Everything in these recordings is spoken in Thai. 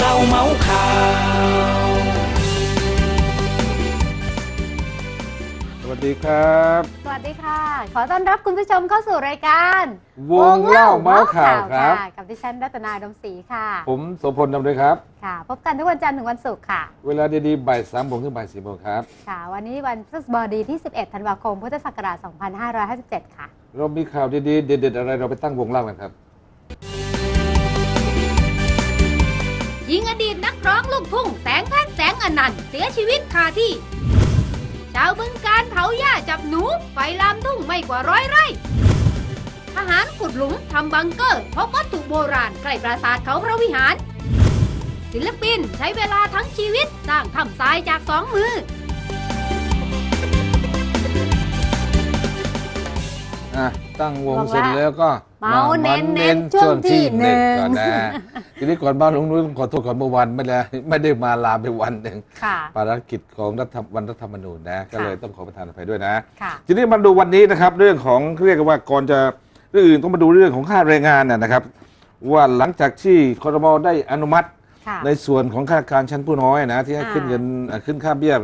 เล่าเมาส์ข่าวสวัสดีครับ สวัสดีค่ะ ขอต้อนรับคุณผู้ชมเข้าสู่รายการวงเล่าเมาส์ข่าวครับะกับดิฉันรัตนาดมศรีค่ะ ผมโสพลดำเลยครับ ค่ะ พบกันทุกวันจันทร์ถึงวันศุกร์ค่ะ เวลาดีๆบ่ายสามโมงถึงบ่ายสี่โมงครับ ค่ะ วันนี้วันพฤหัสบดีที่ 11 ธันวาคม พุทธศักราช 2557 ค่ะ เรามีข่าวดีๆ เด็ดๆ อะไรเราไปตั้งวงเล่ากันครับ หญิงอดีตนักร้องลูกทุ่งแสงแพทย์แสงอนันต์เสียชีวิตคาที่ ชาวบึงการเผาหญ้าจับหนู ไฟลามทุ่งไม่กว่าร้อยไร่ ทหารขุดหลุมทำบังเกอร์พบวัตถุโบราณใกล้ปราสาทเขาพระวิหาร ศิลปินใช้เวลาทั้งชีวิตสร้างถ้ำทรายจากสองมือ อะตั้งวงวงละเสร็จแล้วก็เมาส์เน้นๆช่วงที่หนึ่งก่อนนะทีนี้ก่อนบ้านลุงนุ้ยต้องขอโทษก่อนเมื่อวันไม่ได้ไม่ได้มาลาไปวันหนึ่งค่ะภารกิจของรัฐวันรัฐธรรมนูญนะ ก็เลยค่ะต้องขอประทานอภัยด้วยนะค่ะทีนี้มาดูวันนี้นะครับ เรื่องของเรียกว่าก่อนจะเรื่องอื่นต้องมาดูเรื่องของค่าแรงงานนะนะครับ ว่าหลังจากที่คอรมอได้อนุมัติค่ะในส่วนของข้าราชการชั้นผู้น้อยนะที่ให้อ่าขึ้นเงินอ่าขึ้นค่าเบี้ย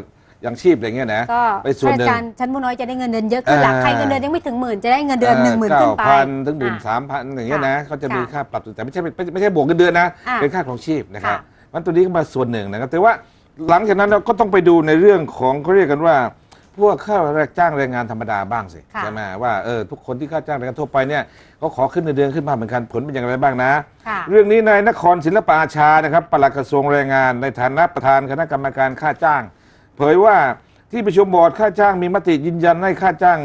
อย่างชีพอะไรเงี้ยนะ ก็ไปส่วนหนึ่ง ข้าราชการชั้นผู้น้อยจะได้เงินเดือนเยอะขึ้นหลักอ่าใครเงินเดือนยังไม่ถึงหมื่นจะได้เงินเดือนหนึ่งหมื่นขึ้นไป เก้าพันถึงหมื่นอะสามพันอย่างเงี้ยนะเขาจะมีค่ะค่าปรับแต่ไม่ใช่ไม่ไม่ใช่บวกเงินเดือนนะ อ่าเป็นค่าของชีพนะครับค่ะมันตัวนี้ก็มาส่วนหนึ่งนะครับแต่ว่าหลังจากนั้นเราก็ต้องไปดูในเรื่องของเขาเรียกกันว่า พวกข้าราชจ้างแรงงานธรรมดาบ้างสิค่ะ ใช่ไหมว่าเออทุกคนที่ข้าจ้างแรงงานทั่วไปเนี่ยเขาขอขึ้นเงินเดือนขึ้นมาเหมือนกันผลเป็นอย่างไรบ้างนะ ค่ะ เรื่องนี้นายนครศิลปอาชานะครับปลัดกระทรวงแรงงานในฐานะประธานคณะกรรมการค่าจ้าง เผยว่าที่ประชุมบอร์ดค่าจ้างมีมติยืนยันให้ค่าจ้าง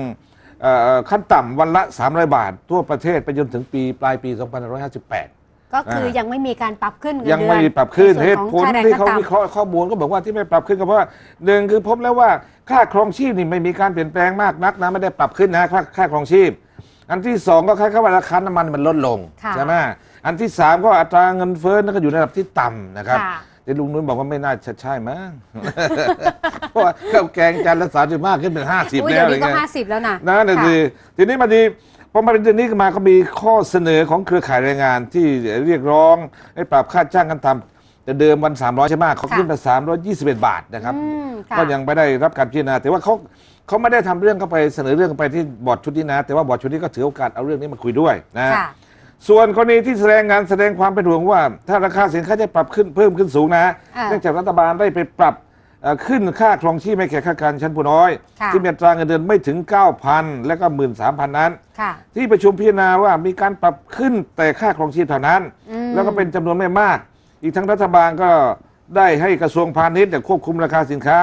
เอ่อขั้นต่ำวันละ 300 บาท ทั่วประเทศไปจนถึงปีปลายปี 2558 ก็คืออ่ายัยังไม่มีการปรับขึ้นเงินยังเดือนไม่มีปรับขึ้นใส่เหวนตุของผลค่าแรงที่ขั้นเขาต่ำวิเคราะห์ข้อมูลก็บอกว่าที่ไม่ปรับขึ้นก็เพราะว่าหนึ่งคือพบแล้วว่าค่าครองชีพนี่ไม่มีการเปลี่ยนแปลงมากนักนะไม่ได้ปรับขึ้นนะค่าค่าครองชีพ อันที่สองก็คล้ายๆว่าราคาน้ำมันมันลดลงค่ะใช่ไหมอันที่สามก็อัตราเงินเฟ้อนั่นก็อยู่ในระดับที่ต่ำนะครับ ค่ะแต่ลุงนุ้ยบอกว่าไม่น่าจะใช่มั้งเพราะว่าข้าวแกงจานละสามสิบห้าขึ้นเป็นห้าสิบอุ้ยแล้เดี๋ยววอะไรนี้ก็เงี้ยห้าสิบแล้วนะนั่นน่ะค่ะสิทีนี้มาดีพอมาเป็นเรื่องนี้ขึ้นมาก็มีข้อเสนอของเครือข่ายแรงงานที่เรียกร้องให้ปรับค่าจ้างกันต่ำแต่เดิมวัน 300 ใช่ไหมเขาขึ้นเป็น321 บาทนะครับ อืมค่ะ ก็ยังไม่ได้รับการพิจารณา แต่ว่าเขาเขาไม่ได้ทำเรื่องเข้าไปเสนอเรื่องเข้าไปที่บอร์ดชุดนี้นะ แต่ว่าบอร์ดชุดนี้ก็ถือโอกาสเอาเรื่องนี้มาคุยด้วยนะ ค่ะ ส่วนกรณีที่แสดงงานแสดงความเป็นห่วงว่า ถ้าราคาสินค้าจะปรับขึ้นเพิ่มขึ้นสูงนะอ่าเนื่องจากรัฐบาลได้ไปปรับเอ่อขึ้นค่าครองชีพให้แก่ข้าราชการชั้นผู้น้อย ค่ะ ที่มีอัตราเงินเดือนไม่ถึง 9,000 และก็ 13,000 นั้น ค่ะ ที่ประชุมพิจารณาว่ามีการปรับขึ้นแต่ค่าครองชีพเท่านั้น อืม แล้วก็เป็นจำนวนไม่มาก อีกทั้งรัฐบาลก็ได้ให้กระทรวงพาณิชย์เนี่ยควบคุมราคาสินค้า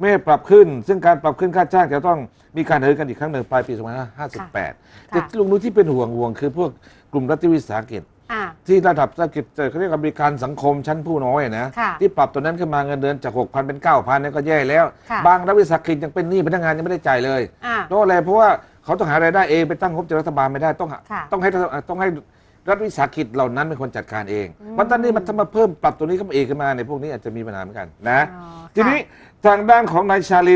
ไม่ให้ปรับขึ้น ซึ่งการปรับขึ้นค่าจ้างจะต้องมีการเหินกันอีกครั้งหนึ่งปลายปี2558 แต่ลุงนุ้ยที่เป็นห่วงห่วงคือพวกกลุ่มรัฐวิสาหกิจอ่าที่ระดับธุรกิจเขาเรียกว่าบริการสังคมชั้นผู้น้อยนะค่ะที่ปรับตัวนั้นขึ้นมาเงินเดือนจาก 6,000 เป็น 9,000เนี่ยก็แย่แล้วค่ะบางรัฐวิสาหกิจยังเป็นหนี้พนักงานยังไม่ได้จ่ายเลยอ่าเพราะอะไรเพราะว่าเขาต้องหารายได้เองไปตั้งงบจากรัฐบาลไม่ได้ต้องหาค่ะต้องให้ต้องให้ รัฐวิสาหกิจเหล่านั้นเป็นคนจัดการเองอืมมันตอนนี้มันถ้ามาเพิ่มปรับตัวนี้เข้ามาเองขึ้นมาในยพวกนี้อาจจะมีปัญหาเหมือนกันนะอ๋อทีนี้ทางด้านของนายชาลี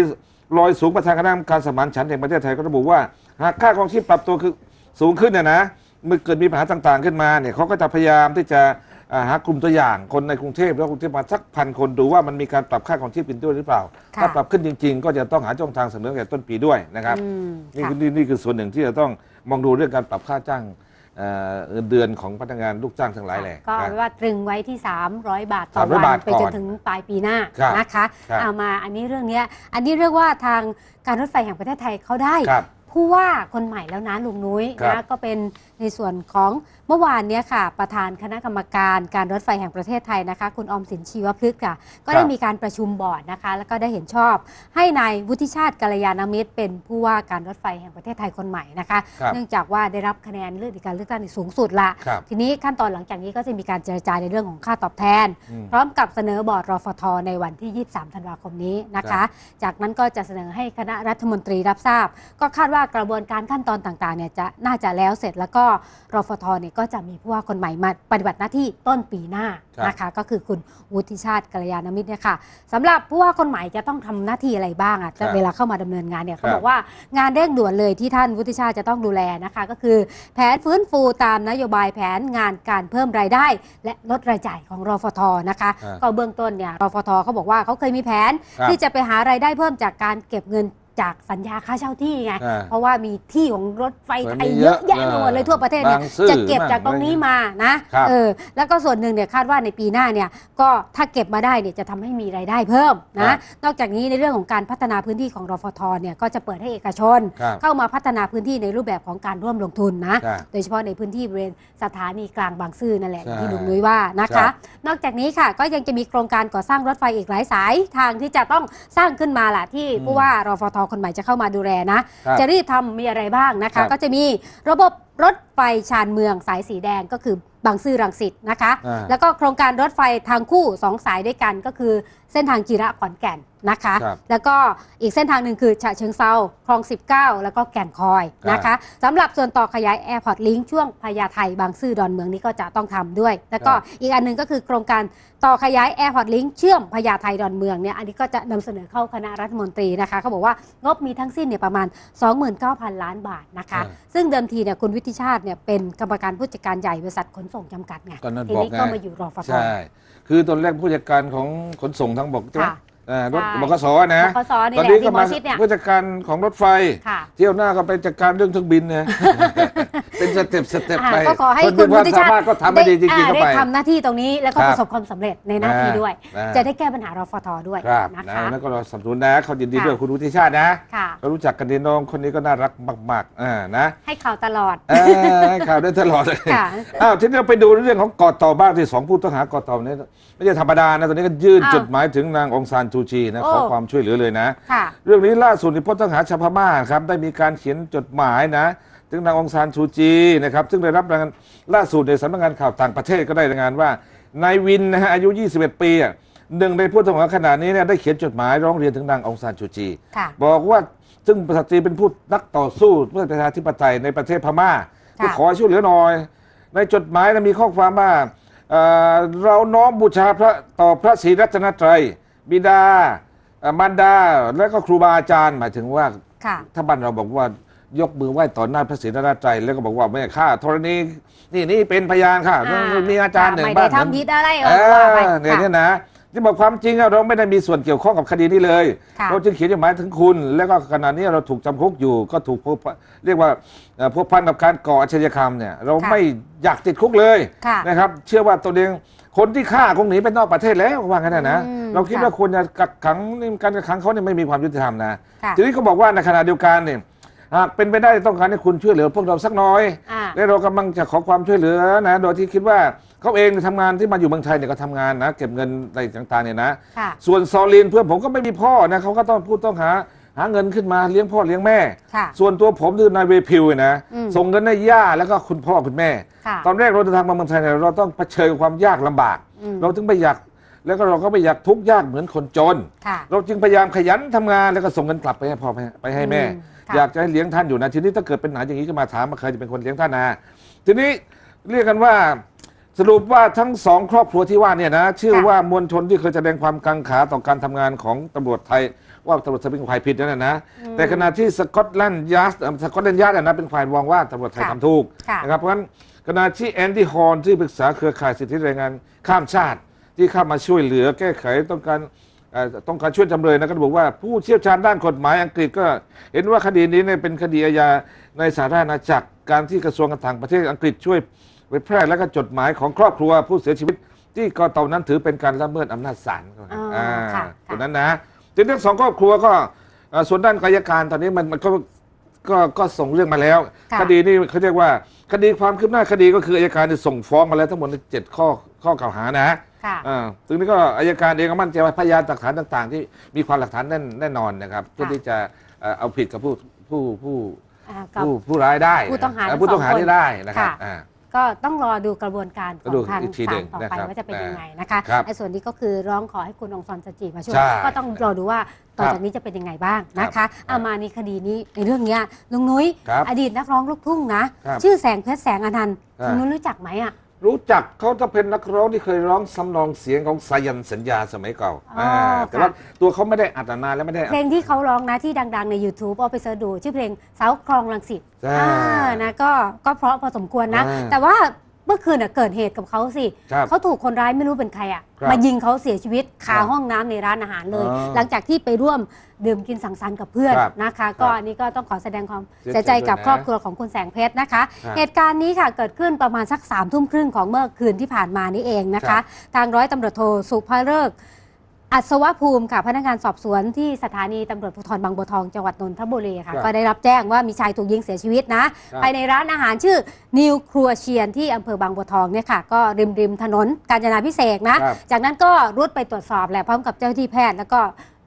ลอยสูงประธานคณะกรรมการสมานฉันท์แห่งประเทศไทยก็ระบุว่า หากค่าครองชีพปรับตัวคือสูงขึ้นเนี่ยนะเมื่อเกิดมีปัญหาต่างๆ ขึ้นมาเนี่ยเขาก็จะพยายามที่จะอ่าหากลุ่มตัวอย่างคนในกรุงเทพแล้วกรุงเทพมาสักพันคนดูว่ามันมีการปรับค่าครองชีพขึ้นด้วยหรือเปล่าค่ะถ้าปรับขึ้นจริง ๆ ก็จะต้องหาช่องทางเสนอแก่ต้นปีด้วยนะครับอืมนี่ค่ะคือนี่นี่คือส่วนหนึ่งที่จะต้องมองดูเรื่องการปรับค่าจ้าง เอ่อเงินเดือนของพนักงานลูกจ้างทั้งหลายแหละก็นะเอาไว้ว่าตรึงไว้ที่ 300 บาทต่อ300วับาทไปจก่นอนถึงปลายปีหน้าครับนะคะครับ เอามาอันนี้เรื่องเนี้ยอันนี้เรียกว่าทางการรถไฟแห่งประเทศไทยเขาได้ ครับ ผู้ว่าคนใหม่แล้วนะลุงนุ้ยครับนะก็เป็น ในส่วนของเมื่อวานเนี้ยค่ะ ประธานคณะกรรมการการรถไฟแห่งประเทศไทยนะคะ คุณอมสินชีวพฤกษ์ค่ะ ก็ได้มีการประชุมบอร์ดนะคะ แล้วก็ได้เห็นชอบ ให้นายวุฒิชาติกัลยาณมิตร เป็นผู้ว่าการรถไฟแห่งประเทศไทยคนใหม่นะคะ ครับเนื่องจากว่าได้รับคะแนนเลือกในการเลือกตั้งที่สูงสุดละ ครับทีนี้ขั้นตอนหลังจากนี้ก็จะมีการเจรจาในเรื่องของค่าตอบแทน อืม พร้อมกับเสนอบอร์ดรฟทในวันที่ 23 ธันวาคมนี้นะครัคะ บ จากนั้นก็จะเสนอให้คณะรัฐมนตรีรับทราบ ก็คาดว่ากระบวนการขั้นตอนต่างๆเนี่ยจะน่าจะแล้วเสร็จแล้วก็รฟทเนี่ยก็จะมีผู้ว่าคนใหม่มาปฏิบัติหน้าที่ต้นปีหน้าครับนะคะ ก็คือคุณวุฒิชาติกัลยาณมิตรเนี่ยค่ะสำหรับผู้ว่าคนใหม่จะต้องทำหน้าที่อะไรบ้างอะจะเวลาเข้ามาดำเนินงานเนี่ยเขาบอกว่างานเร่งด่วนเลยที่ท่านวุฒิชาติจะต้องดูแลนะคะ ก็คือแผนฟื้นฟูตามนโยบายแผนงานการเพิ่มรายได้ และลดรายจ่ายของรฟทนะคะอ่าก็เบื้องต้นเนี่ยรฟทเขาบอกว่าเขาเคยมีแผนครับที่จะไปหารายได้เพิ่มจากการเก็บเงิน จากสัญญาค่าเช่าที่ไง อ่าเพราะว่ามีที่ของรถไฟไทยมันมีเยอะเยอะแยะไปหมดเลยทั่วประเทศเนี่ยบางซื่อจะเก็บจากตรงนี้มานะครับเออแล้วก็ส่วนหนึ่งเนี่ยคาดว่าในปีหน้าเนี่ยก็ถ้าเก็บมาได้เนี่ยจะทำให้มีรายได้เพิ่มครันะบ นอกจากนี้ในเรื่องของการพัฒนาพื้นที่ของรฟทเนี่ยก็จะเปิดให้เอกชน ครับ เข้ามาพัฒนาพื้นที่ในรูปแบบของการร่วมลงทุนนะครับโดยเฉพาะในพื้นที่บริเวณสถานีกลางบางซื่อนั่นแหละใช่ที่ลุงนุ้ยว่านะครัคะ บนอกจากนี้ค่ะก็ยังจะมีโครงการก่อสร้างรถไฟอีกหลายสายทางที่จะต้องสร้างขึ้นมาล่ะที่อืมผู้ว่ารฟทคนใหม่จะเข้ามาดูแลนะ ครับจะรีบทำมีอะไรบ้างนะครัคะ บ ก็จะมีระบบรถไฟชานเมืองสายสีแดงก็คือบางซื่อรังสิตนะคะ อ่า แล้วก็โครงการรถไฟทางคู่ 2 สายด้วยกันก็คือเส้นทางจิระขอนแก่น นะคะ ครับแล้วก็อีกเส้นทางหนึ่งคือฉะเชิงเซาคลอง 19 แล้วก็แก่งคอยนะคะสำหรับส่วนต่อขยาย Airport Link ช่วงพญาไทบางซื่อดอนเมืองนี้ก็จะต้องทำด้วย แล้วก็ครับ อีกอันหนึงก็คือโครงการต่อขยาย Airport Link เชื่อมพญาไทดอนเมืองเนี่ยอันนี้ก็จะนำเสนอเข้าคณะรัฐมนตรีนะคะเขาบอกว่างบมีทั้งสิ้นเนี่ยประมาณ 29,000 ล้านบาทนะคะ อ่าซึ่งเดิมทีเนี่ยคุณวิทิชาติเนี่ยเป็นกรรมการผู้จัดการใหญ่บริษัทขนส่งจำกัดไงก็นั่นทีบอกนี้ไง ก็มาอยู่รอฟท ใช่ คือตอนแรกผู้จัดการของขนส่งทางบกใช่ไหมค่ะ อ่ารถใช่ บกสนะ บกสนี่ตอนแหละนี้ที่ก็หมอมาชิดเนี่ย ผู้จัดการของรถไฟ ค่ะ เที่ยวหน้าก็ไปจัดการเรื่องเครื่องบินเนี่ยเป็นสเต็ปสเต็ปอ่าไปก็ขอให้คนคุมีณควุวามฒิสาชาติมารถก็ทำให้ดีจริงๆอ่าเข้าได้ไป ทำหน้าที่ตรงนี้แล้วก็ครับ ประสบความสำเร็จในหน้าที่ด้วยนะจะได้แก้ปัญหารฟทด้วยครับนะนะคะ แล้วก็เราสนับสนุนนะเขายินดีค่ะ ด้วยคุณวุฒิชาตินะค่ะ เรารู้จักกันดีน้องคนนี้ก็น่ารักมากๆอ่านะให้ข่าวตลอด เออให้ข่าวได้ตลอดเลยค่ะ อ้าวทีนี้เราไปดูเรื่องของกอตอบ้างที่สองผู้ต้องหากอตอเนี่ยไม่ใช่ธรรมดานะตอนนี้ก็ยื่นอ้าว จดหมายถึงนางองซานจูจีนะโอ้ขอความช่วยเหลือเลยนะค่ะเรื่องนี้ล่าสุดที่ผู้ต้องหาชาวพม่าครับได้มีการเขียนจดหมายนะถึงนางองซานชูจีนะครับซึ่งได้รับรายงานล่าสุดในสำนักงานข่าวต่างประเทศก็ได้รายงานว่านายวินนะฮะอายุ 21 ปีอะหนึ่งในผู้ต้องหาขณะนี้เนี่ยได้เขียนจดหมายร้องเรียนถึงนางองซานชูจีค่ะบอกว่าซึ่งสตรีเป็นผู้นักต่อสู้เพื่อประชาธิปไตยในประเทศพม่าค่ะก็ขอให้ช่วยเหลือหน่อย ในจดหมายนะมีข้อความว่าเอ่อเราน้อมบูชาพระต่อพระศรีรัตนตรัย บิดาเอ่อมารดาและก็ครูบาอาจารย์หมายถึงว่า ค่ะ ถ้าบ้านเราบอกว่ายกมือไหว้ต่อหน้าพระศรีรัตนตรัยแล้วก็บอกว่าไม่ฆ่าธรณีนี่นี่เป็นพยานค่ะอ่ามีอาจารย์หนึ่งไม่บ้าได้นทำผิดอะไรเอเออว่าไปอเนี่ยค่ะเนี่ยนะที่บอกความจริงอะเราไม่ได้มีส่วนเกี่ยวข้องกับคดีนี้เลย ค่ะ เราจึงเขียนจดหมายถึงคุณ แล้วก็ขณะนี้เราถูกจำคุกอยู่ก็ถูกพบเรียกว่าเอ่อพบพันกับการก่ออาชญากรรมเนี่ยเราค่ะไม่อยากติดคุกเลย ค่ะ นะครับเชื่อว่าตัวเอง คนที่ฆ่าคงหนีไปนอกประเทศแล้วว่างั้นนะนะ อืมเราคิดค่ะว่าควรจะกักขังนี่การกักขังเขาเนี่ยไม่มีความยุติธรรมนะค่ะ ทีนี้ก็บอกว่าในขณะเดียวกันเนี่ยหากเป็นไปได้ต้องการให้คุณช่วยเหลือพวกเราสักน้อย อ่า และเรากำลังจะขอความช่วยเหลือนะ โดยที่คิดว่าเขาเองทำงานที่มาอยู่เมืองไทยเนี่ยก็ทำงานนะ เก็บเงินอะไรต่างๆเนี่ยนะ ค่ะ ส่วนซอลีนเพื่อนผมก็ไม่มีพ่อนะเขาก็ต้องพูดต้องหา หาเงินขึ้นมาเลี้ยงพ่อเลี้ยงแม่ ค่ะ ส่วนตัวผมคือนายเวพิวนะ อืมส่งเงินให้ย่าแล้วก็คุณพ่อคุณแม่ ค่ะตอนแรกเราเดินทางมาเมืองไทยเนี่ยเราต้องเผชิญกับความยากลำบาก อืม เราถึงไม่อยากแล้วก็เราก็ไม่อยากทุกข์ยากเหมือนคนจน ค่ะ เราจึงพยายามขยันทำงานแล้วก็ส่งเงินกลับไปให้พ่อไปให้แม่ อืมค่ะ อยากจะให้เลี้ยงท่านอยู่นะทีนี้ถ้าเกิดเป็นหนาอย่างนี้ก็มาถามมาใครจะเป็นคนเลี้ยงท่านนะทีนี้เรียกกันว่าสรุปว่าทั้งสองครอบครัวที่ว่าเนี่ยนะเชื่อค่ะว่ามวลชนที่เคยแสดงความกังขาต่อการทำงานของตำรวจไทย ว่าตำรวจไทยเป็นฝ่ายผิดนั่นนะนะอืมแต่ขณะที่สกอตแลนด์ยาร์ดสกอตแลนด์ยาร์ดนะเป็นฝ่ายมองว่าตำรวจไทยค่ะทำถูกค่ะนะครับเพราะฉะนั้นขณะที่แอนดี้ฮอร์นที่ปรึกษาเครือข่ายสิทธิแรงงานข้ามชาติ ที่เข้ามาช่วยเหลือแก้ไขต้องการเอ่อต้องการช่วยจำเลยนะก็บอกว่าผู้เชี่ยวชาญด้านกฎหมายอังกฤษก็เห็นว่าคดีนี้เนี่ยเป็นคดีอาญาในสาธารณจักรการที่กระทรวงการต่างประเทศอังกฤษช่วยเผยแพร่และก็จดหมายของครอบครัวผู้เสียชีวิตที่กตนั้นถือเป็นการละเมิดอำนาจศาลอ๋ออ่าค่ะตรงนั้นนะ ทีนี้ทั้งสองครอบครัวก็เอ่อส่วนด้านกายการตอนนี้มันมันก็ก็ก็ส่งเรื่องมาแล้ว ค่ะ คดีนี้เขาเรียกว่าคดีความคืบหน้าคดีก็คืออายการได้ส่งฟ้องมาแล้วทั้งหมดเจ็ดข้อข้อกล่าวหานะ ค่ะ อ่าตรงนี้ก็อายการเองก็มั่นใจว่าพยานหลักฐานต่างๆ ที่มีความหลักฐานแน่นแน่นอนนะครับเพื่อที่จะเอ่อเอาผิดกับผู้ผู้ผู้อ่ากับ ผู้ผู้ร้ายได้ผู้ต้องหาเทั้งผู้ต้องหาสองคนที่ได้นะครับค่ะอ่า ก็ต้องรอดูกระบวนการขก็อดูงทางอีกทีหนึ่ศาลงต่อไปนะครับว่าจะเป็นอ่ายัยังไงนะคะครับในส่วนนี้ก็คือร้องขอให้คุณองซอนสจีมาช่วยใช่ก็ต้องรอดูว่าต่อครับจากนี้จะเป็นยังไงบ้างนะครัคะบเอามาในคดีนี้ในเรื่องเนี้ยลุงนุ้ยครับอดีตนักร้องลูกทุ่งนะครับชื่อแสงเพชรแสงอนันต์อ่าลุงนุ้ยรู้จักไหมอะ รู้จักเขาจะเป็นนักร้องที่เคยร้องสำนองเสียงของสายันสัญญาสมัยเก่าอ๋ออ่าแต่ว่าตัวเขาไม่ได้อัดนานแล้วไม่ได้อัดเพลงที่เขาร้องนะที่ดัง ๆ ใน YouTube เอาไปเสิร์ชดูชื่อเพลงเสาคลองลังสิตใช่อ่านะก็ก็เพราะพอสมควรนะ อ่าแต่ว่า เมื่อคืนน่ะเกิดเหตุกับเขาสิครับเขาถูกคนร้ายไม่รู้เป็นใครอะครับมายิงเขาเสียชีวิตคาครับห้องน้ำในร้านอาหารเลย อ๋อหลังจากที่ไปร่วมดื่มกินสังสรรค์กับเพื่อนครับนะคะครับก็อันนี้ก็ต้องขอแสดงความเสียเสียใจใจกับด้วยนะครอบครัวของคุณแสงเพชรนะคะ ครับเหตุการณ์นี้ค่ะเกิดขึ้นประมาณสักสามทุ่มครึ่งของเมื่อคืนที่ผ่านมานี่เองนะครัคะ บ ทางร้อยตำรวจโทสุภเริกษ์ อัศวภูมิค่ะพนักงานสอบสวนที่สถานีตำรวจภูธรบางบัวทองจังหวัดนนทบุรีค่ะครับ ก็ได้รับแจ้งว่ามีชายถูกยิงเสียชีวิตนะครับภายในร้านอาหารชื่อนิวครัวเชียนที่อำเภอบางบัวทองเนี่ยค่ะ ก็ริมริมถนนกาญจนาพิเศษกนะ ครับจากนั้นก็รุดไปตรวจสอบแหละพร้อมกับเจ้าหน้าที่แพทย์แล้วก็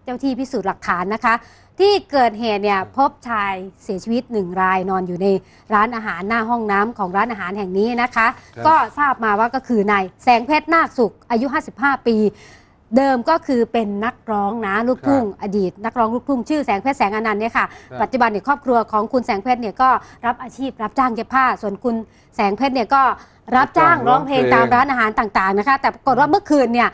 เจ้าหน้าที่พิสูจน์หลักฐานนะคะ ที่เกิดเหตุเนี่ยพบชายเสียชีวิตหนึ่งรายนอนอยู่ในร้านอาหารหน้าห้องน้ำของร้านอาหารแห่งนี้นะคะ ครับ ก็ทราบมาว่าก็คือนายแสงเพชรนาคสุขอายุ 55 ปี เดิมก็คือเป็นนักร้องนะลูกทุ่งอดีต นักร้องลูกทุ่งชื่อแสงเพชรแสงอนันต์เนี่ยค่ะครับปัจจุบันเนี่ยครอบครัวของคุณแสงเพชรเนี่ยก็รับอาชีพรับจ้างเย็บผ้า ส่วนคุณแสงเพชรเนี่ยก็รับจ้างร้องเพลงตามร้านอาหารต่างๆนะคะ แต่ปรากฏว่าเมื่อคืนเนี่ย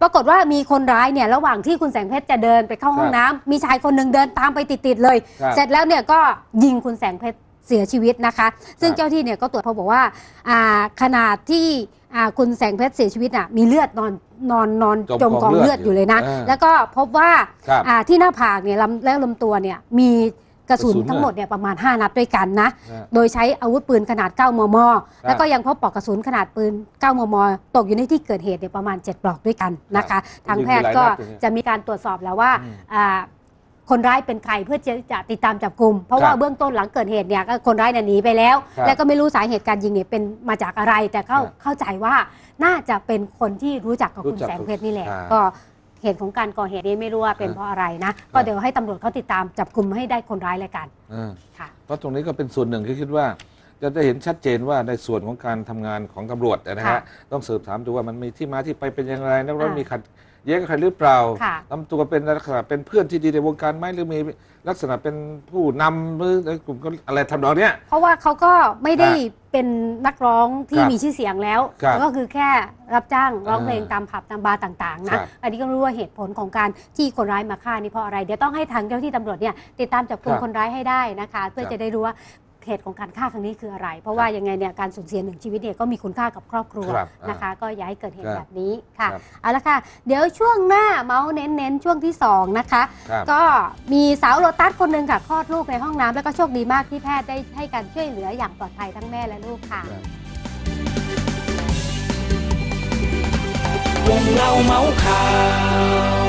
ปรากฏว่ามีคนร้ายเนี่ยระหว่างที่คุณแสงเพชรจะเดินไปเข้าห้องน้ำมีชายคนหนึ่งเดินตามไปติดๆเลยครับเสร็จแล้วเนี่ยก็ยิงคุณแสงเพชร เสียชีวิตนะคะ ซึ่งครับเจ้าที่เนี่ยก็ตรวจพบบอกว่าอ่าขนาดที่อ่าคุณแสงเพชรเสียชีวิตอะมีเลือดนอนนอนนอนจมจมกองกองเลืเลืออดดอยู่เลยนะอ่าแล้วก็พบว่าครับอ่าที่หน้าผากเนี่ยลำและลำตัวเนี่ยมีกระสุนกระสุนทั้งหมดเนี่ยประมาณ 5 นัดด้วยกันนะนะ โดยใช้อาวุธปืนขนาด 9 มม แล้วก็ยังพบปลอกกระสุนขนาดปืน 9 มม ตกอยู่ในที่เกิดเหตุเนี่ยประมาณ 7 ปลอกด้วยกันนะคะ ทางแพทย์ก็ยิงไปหลายนัดเลยเนี่ยจะมีการตรวจสอบแล้วว่าอืมอ่า คนร้ายเป็นใครเพื่อจะจะติดตามจับกลุ่มเพราะว่าครับเบื้องต้นหลังเกิดเหตุเนี่ยก็คนร้ายเนี่ยหนีไปแล้วครับแล้วก็ไม่รู้สาเหตุการยิงเนี่ยเป็นมาจากอะไร แต่เข้าครับเข้าใจว่าน่าจะเป็นคนที่รู้จักกับรู้คุณจักแสงเพชรนี่แหละครับก็เหตุของการก่อเหตุนี้ไม่รู้ว่าเป็นครับเพราะอะไรนะ ก็เดี๋ยวให้ตำรวจเขาติดตามจับกลุ่มให้ได้คนร้ายเลยกันอ่าค่ะเพราะตรงนี้ก็เป็นส่วนหนึ่งที่คิดว่า จะได้เห็นชัดเจนว่าในส่วนของการทำงานของตำรวจนะฮะค่ะต้องสืบถามดูว่ามันมีที่มาที่ไปเป็นอย่างไรนักร้องอ่ามีมีขัดแย้งกับใครหรือเปล่าค่ะลำตัวเป็นลักษณะเป็นเพื่อนที่ดีในวงการไหมหรือมีลักษณะเป็นผู้นำหรือในกลุ่มก็อะไรทำนองเนี้ย เพราะว่าเขาก็ไม่ได้ครับเป็นนักร้องที่ครับมีชื่อเสียงแล้วครับก็คือแค่รับจ้างร้องอ่าเพลงตามผับตามบาร์ต่างๆนะครับอันนี้ก็ไม่รู้ว่าเหตุผลของการที่คนร้ายมาฆ่านี่เพราะอะไร เดี๋ยวต้องให้ทางเจ้าที่ตำรวจเนี่ยติดตามจับกลุ่มครับคนร้ายให้ได้นะคะ เพื่อครับจะได้รู้ว่า เหตุของการฆ่าครั้งนี้คืออะไร เพราะว่ายังไงเนี่ยการสูญเสียหนึ่งชีวิตเนี่ยก็มีคุณค่ากับครอบครัวครับนะคะ ก็อย่าให้เกิดเหตุครับแบบนี้ค่ะครับเอาละค่ะ เดี๋ยวช่วงหน้าเมาส์เน้นๆช่วงที่สองนะคะ ครับ ก็มีสาวโลตัสคนหนึ่งค่ะคลอดลูกในห้องน้ำแล้วก็โชคดีมากที่แพทย์ได้ให้การช่วยเหลืออย่างปลอดภัยทั้งแม่และลูกค่ะ วงเล่าเมาส์ข่าว